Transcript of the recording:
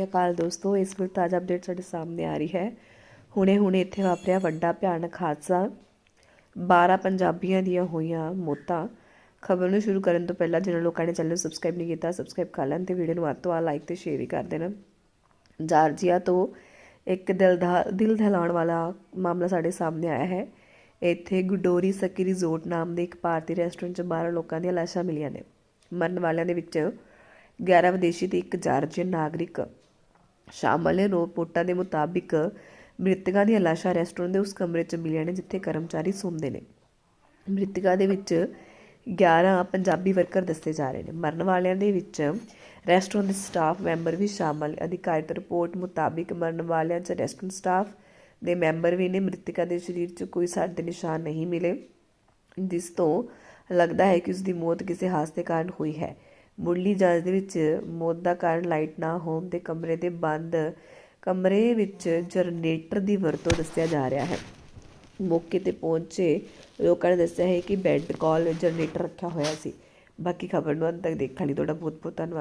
ਸ਼੍ਰੀ ਅਕਾਲ ਦੋਸਤੋ, ਇਸ ਵਕਤ ਤਾਜ਼ਾ ਅਪਡੇਟ ਸਾਡੇ ਸਾਹਮਣੇ ਆ ਰਹੀ ਹੈ। ਹੁਣੇ ਹੁਣੇ ਇੱਥੇ ਵਾਪਰਿਆ ਵੱਡਾ ਭਿਆਨਕ ਹਾਦਸਾ। 12 ਪੰਜਾਬੀਆਂ ਦੀਆਂ ਹੋਈਆਂ ਮੌਤਾਂ। ਖਬਰ ਨੂੰ ਸ਼ੁਰੂ ਕਰਨ ਤੋਂ ਪਹਿਲਾਂ ਜਿਹਨਾਂ ਲੋਕਾਂ ਨੇ ਚੈਨਲ ਨੂੰ ਸਬਸਕ੍ਰਾਈਬ ਨਹੀਂ ਕੀਤਾ ਸਬਸਕ੍ਰਾਈਬ ਕਰ ਲੈਣ ਤੇ ਵੀਡੀਓ ਨੂੰ ਵੱਧ ਤੋਂ ਵੱਧ ਲਾਈਕ ਤੇ ਸ਼ੇਅਰ ਵੀ ਕਰ ਦੇਣਾ। ਜਾਰਜੀਆ ਤੋਂ ਇੱਕ ਦਿਲ ਦਾ ਦਿਲ ਦਹਿਲਾਉਣ ਵਾਲਾ ਮਾਮਲਾ ਸਾਡੇ ਸਾਹਮਣੇ ਆਇਆ ਹੈ। ਇੱਥੇ ਗੁਡੋਰੀ ਸਕੀ ਰਿਜ਼ੋਰਟ ਨਾਮ ਦੇ ਇੱਕ ਭਾਰਤੀ ਰੈਸਟੋਰੈਂਟ 'ਚ 12 ਲੋਕਾਂ ਦੀਆਂ ਲਾਸ਼ਾਂ ਮਿਲੀਆਂ ਨੇ। ਮਰਨ ਵਾਲਿਆਂ ਦੇ ਵਿੱਚ 11 ਵਿਦੇਸ਼ੀ ਤੇ ਇੱਕ ਜਾਰਜੀਅਨ ਨਾਗਰਿਕ। ਸ਼ਾਮਲ ਨੇ ਰਿਪੋਰਟਾਂ ਦੇ ਮੁਤਾਬਿਕ ਮ੍ਰਿਤਕਾਂ ਦੀਆਂ ਲਾਸ਼ਾਂ ਰੈਸਟੋਰੈਂਟ ਦੇ ਉਸ ਕਮਰੇ 'ਚ ਮਿਲੀਆਂ ਨੇ ਜਿੱਥੇ ਕਰਮਚਾਰੀ ਸੌਂਦੇ ਨੇ। ਮ੍ਰਿਤਕਾਂ ਦੇ ਵਿੱਚ 11 ਪੰਜਾਬੀ ਵਰਕਰ ਦੱਸੇ ਜਾ ਰਹੇ ਨੇ। ਮਰਨ ਵਾਲਿਆਂ ਦੇ ਵਿੱਚ ਰੈਸਟੋਰੈਂਟ ਦੇ ਸਟਾਫ ਮੈਂਬਰ ਵੀ ਸ਼ਾਮਲ ਅਧਿਕਾਰਿਤ ਰਿਪੋਰਟ ਮੁਤਾਬਿਕ ਮਰਨ ਵਾਲਿਆਂ 'ਚ ਰੈਸਟੋਰੈਂਟ ਸਟਾਫ ਦੇ ਮੈਂਬਰ ਵੀ ਨੇ। ਮ੍ਰਿਤਕਾ ਦੇ ਸਰੀਰ 'ਚ ਕੋਈ ਸੱਟ ਦੇ ਨਿਸ਼ਾਨ ਨਹੀਂ ਮਿਲੇ, ਜਿਸ ਤੋਂ ਲੱਗਦਾ ਹੈ ਕਿ ਉਸ ਦੀ ਮੌਤ ਕਿਸੇ ਹਾਦਸੇ ਕਾਰਨ ਹੋਈ ਹੈ। ਮੁੱਢਲੀ ਜਾਂਚ ਦੇ ਵਿੱਚ ਮੌਤ ਦਾ ਕਾਰਨ ਲਾਈਟ ਨਾ ਹੋਣ ਤੇ ਕਮਰੇ ਦੇ ਬੰਦ ਕਮਰੇ ਵਿੱਚ ਜਨਰੇਟਰ ਦੀ ਵਰਤੋਂ ਦੱਸਿਆ ਜਾ ਰਿਹਾ ਹੈ। ਮੌਕੇ ਤੇ ਪਹੁੰਚੇ ਲੋਕਾਂ ਨੇ ਦੱਸਿਆ ਹੈ ਕਿ ਬੈੱਡ ਕਾਲ ਜਨਰੇਟਰ ਰੱਖਿਆ ਹੋਇਆ ਸੀ। ਬਾਕੀ ਖਬਰ ਨੂੰ ਅੰਤ ਤੱਕ ਦੇਖਣ ਲਈ ਤੁਹਾਡਾ ਬਹੁਤ ਬਹੁਤ ਧੰਨਵਾਦ।